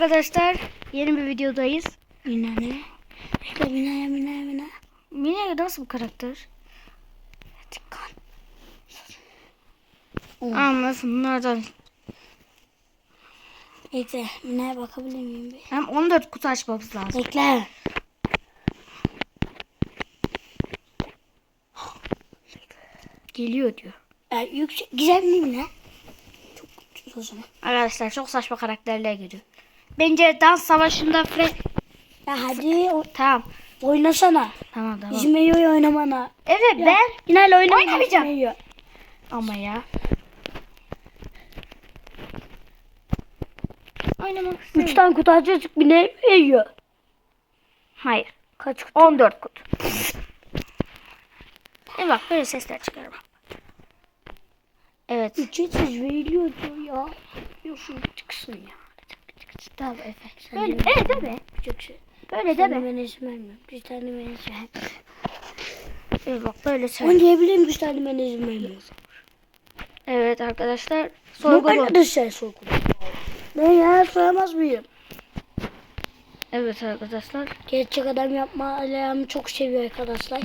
Arkadaşlar yeni bir videodayız. Mina ne? Mina Mina Mina. Mine nasıl bir karakter? Dikkat. Anlasın nereden? Bekle Mina'ya bakabilir miyim bir? Hem 14 kutu açmamız lazım. Bekle. Geliyor diyor. Ya, yüksek, güzel mi Mina? Çok güzel o zaman. Arkadaşlar çok saçma karakterler geliyor. Bence dans savaşında Fred... Ya hadi o- Tamam. oynasana. Tamam tamam. Eyo'yu oynamana. Evet ben. Mina'yla oynamayacağım. Ama ya. Oynamak Üç istiyorum. tane kutu açacak Mina Eyo. Hayır. Kaç kutu? 14 kutu. E bak böyle sesler çıkarım. Evet. Ücretsiz veriliyor diyor ya. Yok şunu çıksın ya. Tamam Efe. Sen Böyle, de- evet deme. Çok şey. Böyle Sen de deme. ben izin vermiyorum. Bir tane vermiyorum. Evet bak böyle söyle. Oynayabilirim bir tane vermiyorum. Evet arkadaşlar. Soygulu. Soygulu. Arkadaşlar soygulu. Ben ya soyamaz mıyım? Evet arkadaşlar. Gerçek adam yapma alarmı çok seviyor arkadaşlar.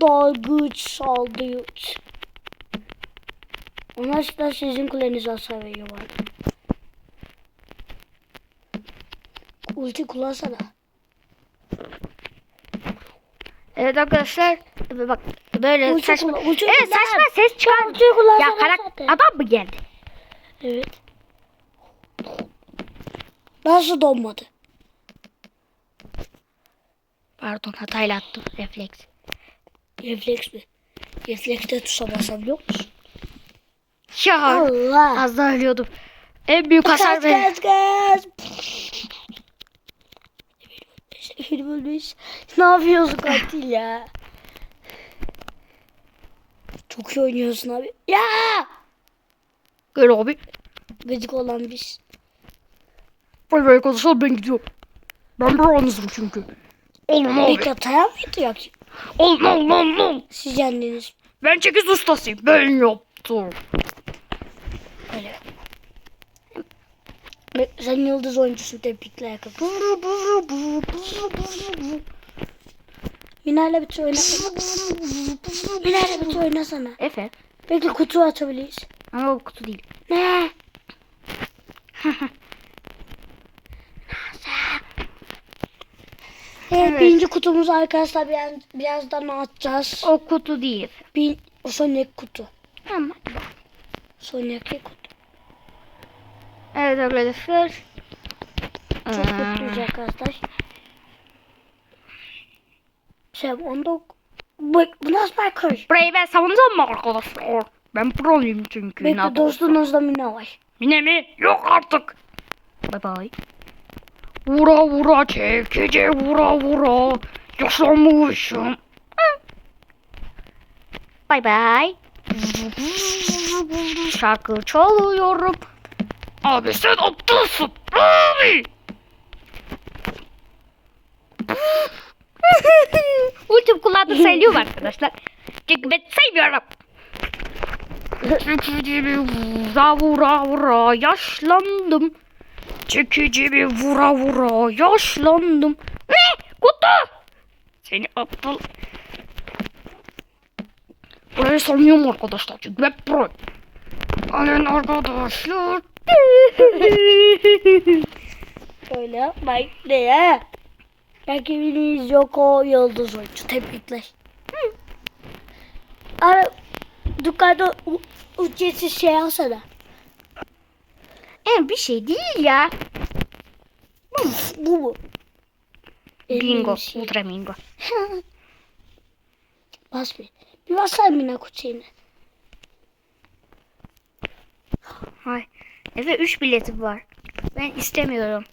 Dalgıç saldırıç. Onlar da sizin kulenize hasar veriyor. Ulti kullansana. Evet arkadaşlar. Bak böyle Uçuk saçma. kullan- uçuk evet kullan. saçma ses çıkar. Ulti Ya karak zaten. adam mı geldi? Evet. Nasıl donmadı? Pardon hatayla attım refleks. Refleks mi? Reflekste tuşa basabiliyor musun? Ya Allah. az daha ölüyordum. En büyük hasar Kaç benim. kaç kaç. Film ölmüş. Ne yapıyorsun katil ya? Çok iyi oynuyorsun abi. Ya! Gel abi. Gıcık olan biz. Bay bay arkadaşlar ben gidiyorum. Ben bronzum çünkü. Oğlum abi. Bekle tayan mıydı ya? Oğlum oğlum oğlum. Siz yendiniz. Ben çekiz ustasıyım. Ben yaptım. Öyle. Sen yıldız oyuncusun tebrikler yakaladım. Minayla bir tur oyna. Minayla bir tur oynasana. Efe. Belki kutu atabiliriz. Ama bu kutu değil. Ne? Evet, Evet. birinci kutumuzu arkadaşlar biraz, birazdan atacağız. O kutu değil. Bir, o Sonic kutu. Tamam. Sonic kutu. Evet arkadaşlar. Çok mutluyuz arkadaşlar. Şey bu, bu nasıl bir kır? Burayı ben savundum mu arkadaşlar? Ben pro'yum çünkü. Bekle dostunuzda Mina var. Yine mi? Yok artık. Bye bye. Vura vura çekici vura vura. Yaşamışım. Bye bye. Şarkı çalıyorum. Abi sen aptalsın. Abi. Ultim kullandım sayılıyor mu arkadaşlar? Çünkü ben saymıyorum. Çekici bir vura vura vura yaşlandım. Çekici bir vura vura yaşlandım. Ne? Kutu! Seni aptal. Burayı sanıyorum arkadaşlar çünkü ben pro. Alın arkadaşlar. Öyle yapmayın. Ne ya? Rakibiniz yok o yıldız oyuncu. Tebrikler. Hı. Ara dükkanda ücretsiz şey alsana. e, bir şey değil ya. Bu mu? Bingo. Şey. Ultra bingo. Bas bir. Bir basar Mina kutuğunu. Hay. Efe 3 biletim var. Ben istemiyorum.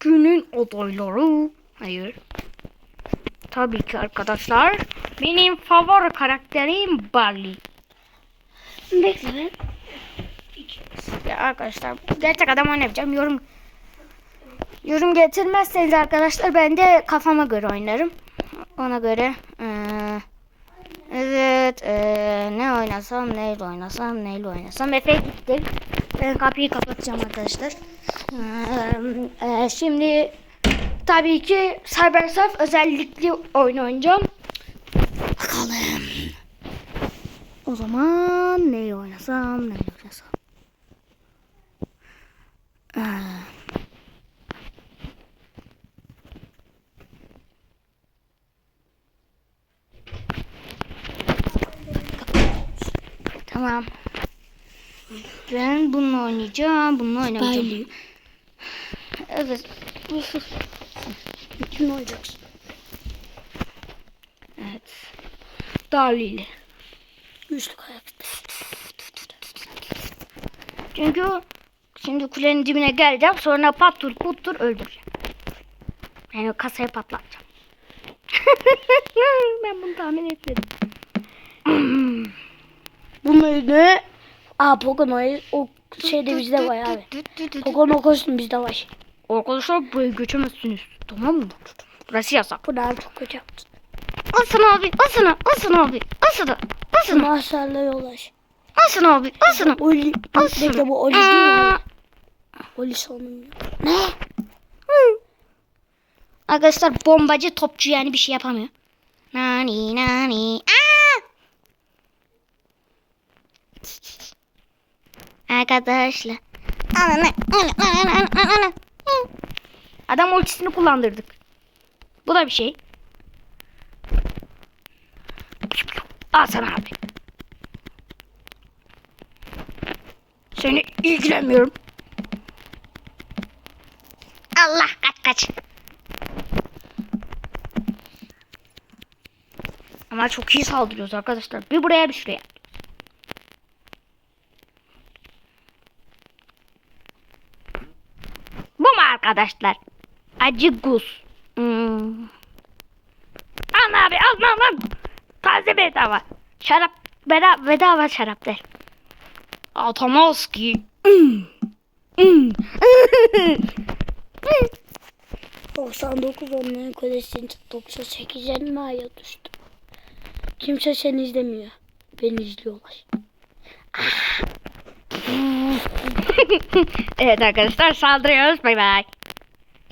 Günün adayları. Hayır. Tabii ki arkadaşlar. Benim favori karakterim Barley. Bekle. Ya arkadaşlar gerçek adam oynayacağım. Yorum yorum getirmezseniz arkadaşlar ben de kafama göre oynarım. Ona göre eee Evet. ne oynasam, neyle oynasam, neyle oynasam. Efe gitti. Ben kapıyı kapatacağım arkadaşlar. Eee, eee, şimdi tabii ki Cybersurf özellikli oyun oynayacağım. Bakalım. O zaman neyi oynasam, neyi oynasam. Eee, Tamam. Ben bununla oynayacağım, bununla oynamayacağım. Bailey. Evet. Kim olacaksın? Evet. Dalili. Güçlü karakter. Çünkü şimdi kulenin dibine geleceğim. Sonra pattur kuttur öldüreceğim. Yani kasayı patlatacağım. ben bunu tahmin etmedim. Ne? Aa Pocono o şeyde bizde var abi. Pocono kostüm bizde var. Arkadaşlar buraya geçemezsiniz. Tamam mı? Burası yasak. Bu da çok kötü yaptın. Asın abi, asın, asın abi, asın, asın, Mahsarla yolaş. asın abi, asın. Oli. Asın. Bekle bu Oli değil mi? Oli sonum. Ne? Arkadaşlar bombacı topçu yani bir şey yapamıyor. Nani nani. Aa! Arkadaşlar. Adam ultisini kullandırdık. Bu da bir şey. Al sana abi. Seni ilgilenmiyorum. Allah kaç kaç. Ama çok iyi saldırıyoruz arkadaşlar. Bir buraya bir şuraya. Bu mu arkadaşlar? Acı guz. Hmm. Al abi al al al. Taze bedava. Şarap bedava, bedava şarap der. Atamaz ki. Hmm. Hmm. 99 onların kodesini 98'e mi aya düştü? Kimse seni izlemiyor. Beni izliyorlar. evet arkadaşlar saldırıyoruz. Bay bay.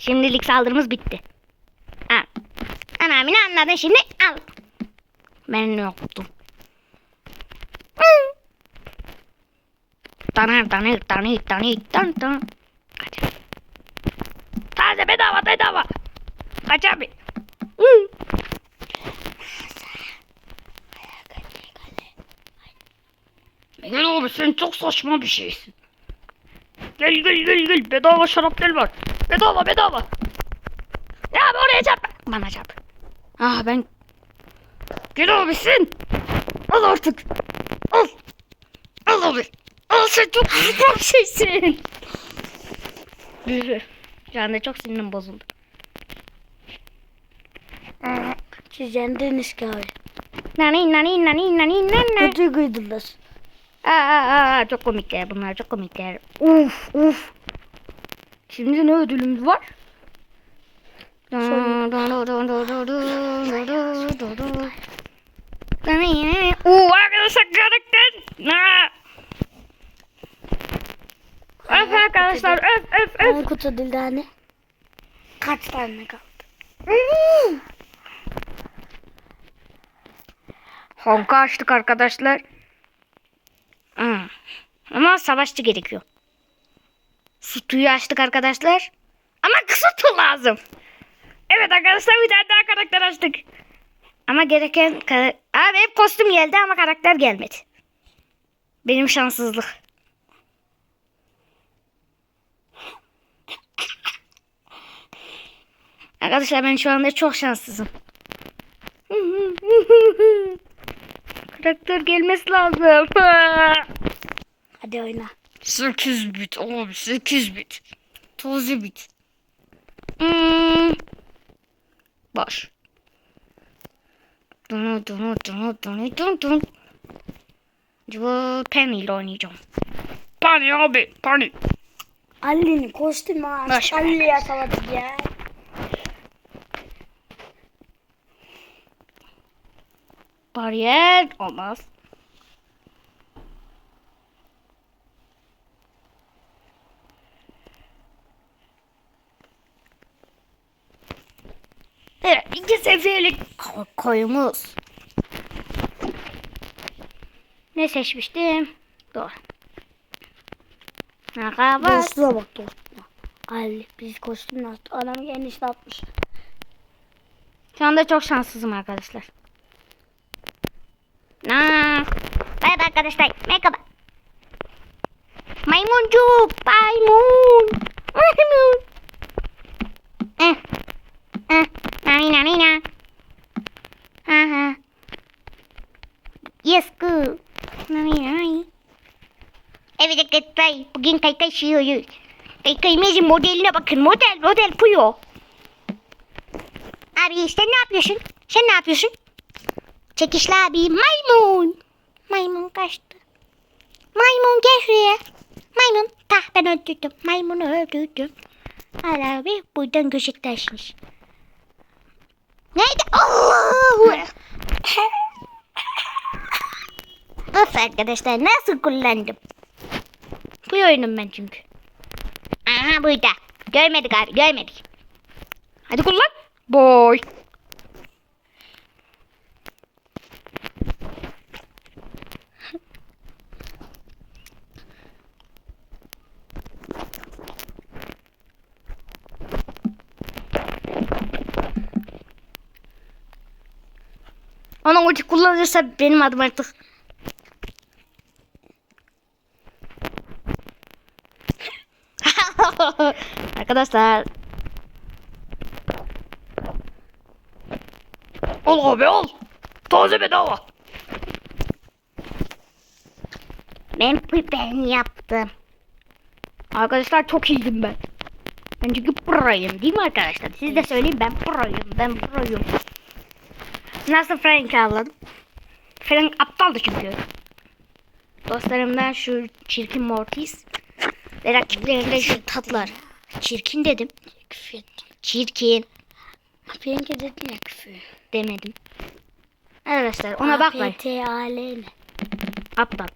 Şimdilik saldırımız bitti. Al. Anamını anladın şimdi al. Ben ne yaptım? Tanır tanır tanır tanır tan tan. Kaç. Taze bedava bedava. Kaç abi. Gel abi sen çok saçma bir şeysin. Gel gel gel gel bedava şaraplar var. Bedava bedava. Ya abi oraya çarp. Bana çarp. Ah ben. Gel sen. Al artık. Al. Al abi. Al sen çok bir şeysin. Şu anda çok sinirim bozuldu. Siz yendiniz ki abi. Nani nani nani nani nani. Kötü kıydınız. Aa, aa, aa, çok komikler bunlar çok komikler. Uf uf. Şimdi ne ödülümüz var? Oo arkadaşlar karakter. Öf arkadaşlar öf öf öf. On kutu dildane. Kaç tane kaldı? Honka açtık arkadaşlar. Ama savaşçı gerekiyor. Sütüyü açtık arkadaşlar. Ama kısa tu lazım. Evet arkadaşlar bir tane daha karakter açtık. Ama gereken... kara- Abi hep kostüm geldi ama karakter gelmedi. Benim şanssızlık. Arkadaşlar ben şu anda çok şanssızım. Karakter gelmesi lazım. Hadi oyna. 8 bit abi 8 bit. Taze bit. Hmm. Baş. Dunu dunu dunu dunu dunu dunu. Bu Penny ile oynayacağım. Penny abi Penny. Ali'nin kostümü aç. Baş. Ali yakaladık ya. Bariyer olmaz. Evet, ko- koyumuz. Ne seçmiştim? Doğru. Merhaba. Dostluğa bak dostluğa. Ali biz kostümle attık. Adam kendisi atmış. Şu anda çok şanssızım arkadaşlar. Aa, evet arkadaşlar merhaba. Maymuncuk, maymun. Maymun. Eh, eh, nani nani na. Aha. Yes, good. Evet arkadaşlar bugün kaykay sürüyoruz. Kaykayımızın modeline bakın. Model model Puyo. Abi sen ne yapıyorsun? Sen ne yapıyorsun? Çekişli abi. Maymun. Maymun kaçtı. Maymun gel şuraya. Maymun. Tah ben öldürdüm. Maymunu öldürdüm. Hala abi buradan Beşiktaşmış. Neydi? Allahu. of arkadaşlar nasıl kullandım? Bu oyunum ben çünkü. Aha burada. Görmedik abi görmedik. Hadi kullan. Boy. Onun ulti kullanırsa benim adım artık. Arkadaşlar Al abi al. Taze bedava. Ben ben yaptım. Arkadaşlar çok iyiydim ben. Ben çünkü proyum değil mi arkadaşlar? Siz de söyleyin ben proyum. Ben proyum. Nasıl Frank avladım? Frank aptaldı çünkü. Dostlarımdan şu çirkin Mortis. Ve şu tatlar. Çirkin dedim. Küfür ettim. Çirkin Benimki dedin ya küfür. demedim. Arkadaşlar ona bakmayın. Aptal.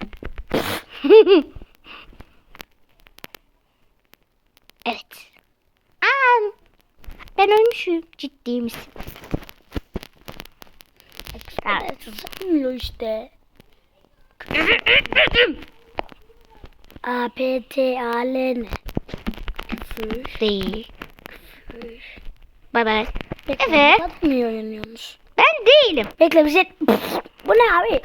evet. Aa, ben ölmüşüm. Ciddi misin? Evet. Sanmıyor işte. APTAL ne? Küfür. Değil. Bay bay. Bekle, Evet. Atmıyor oynuyormuş. Ben değilim. Bekle bize... Bu ne abi?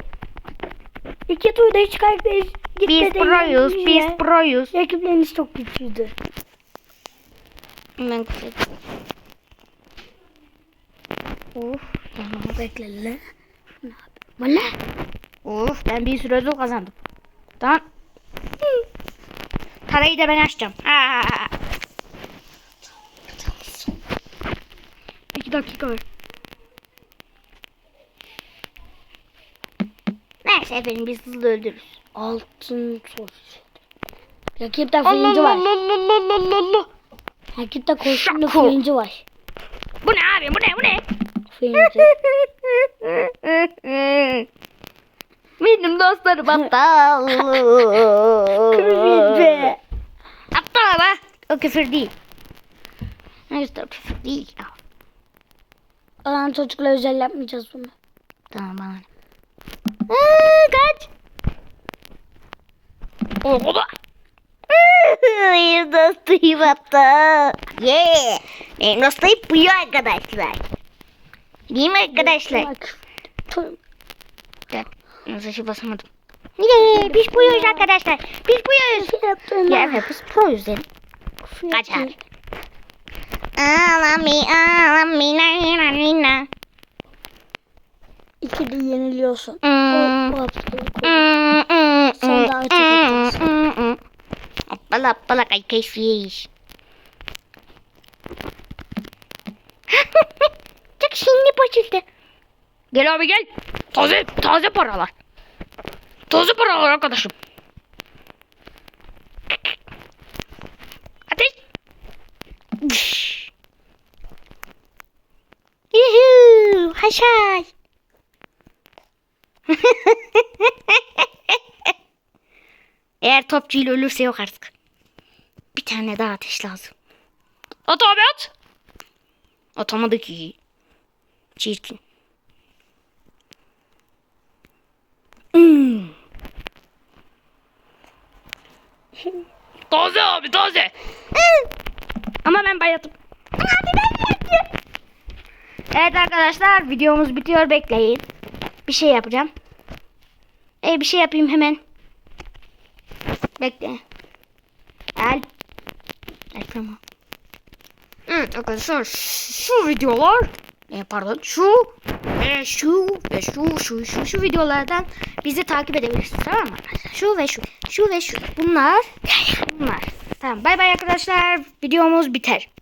İki turda hiç kaybediz. Biz proyuz. Biz proyuz. Rakipleriniz çok güçlüdür. Ben küfür Uf. Bekle lan. Ne? Uf ben bir sürü ödül kazandım. Tamam. Hı. Parayı da ben açacağım. Ha. İki dakika ver. Neyse efendim biz hızlı öldürürüz. Altın sos. Rakipte Allah fırıncı Allah var. Allah Allah Allah Allah. Rakipte koşumlu Şako. fırıncı var. Bu ne abi bu ne bu ne? Fırıncı. Benim dostlarım aptal. Küfür be. aptal ama o küfür değil. Hayır o küfür değil ya. Alan çocukla özel yapmayacağız bunu. Tamam bana. Aa, kaç. O da. Benim dostum aptal. Yeah. Benim dostum bu arkadaşlar. Değil mi arkadaşlar? Bak. Nasıl şey basamadım. Yeah, biz buyuz arkadaşlar. Biz buyuz. Şey Ya evet biz proyuz dedim. Küfür Kaç etme. abi? Ağlami ağlami na na na. İki de yeniliyorsun. Hmm. O, o aptalı koy. Sen daha çok aptalsın. Appala appala kay hep açıldı. Gel abi gel. Taze taze paralar. Taze paralar arkadaşım. Ateş. Yuhu, haşay. Eğer topçuyla ölürse yok artık. Bir tane daha ateş lazım. At abi at. Atamadı ki. Çirkin. Hmm. Taze abi taze. Ama ben bayatım. Evet arkadaşlar videomuz bitiyor bekleyin. Bir şey yapacağım. E bir şey yapayım hemen. Bekle. El. El tamam. Evet arkadaşlar şu videolar E, pardon şu ve şu ve şu şu şu şu videolardan bizi takip edebilirsiniz tamam mı? Şu ve şu şu ve şu bunlar bunlar. Tamam bay bay arkadaşlar videomuz biter.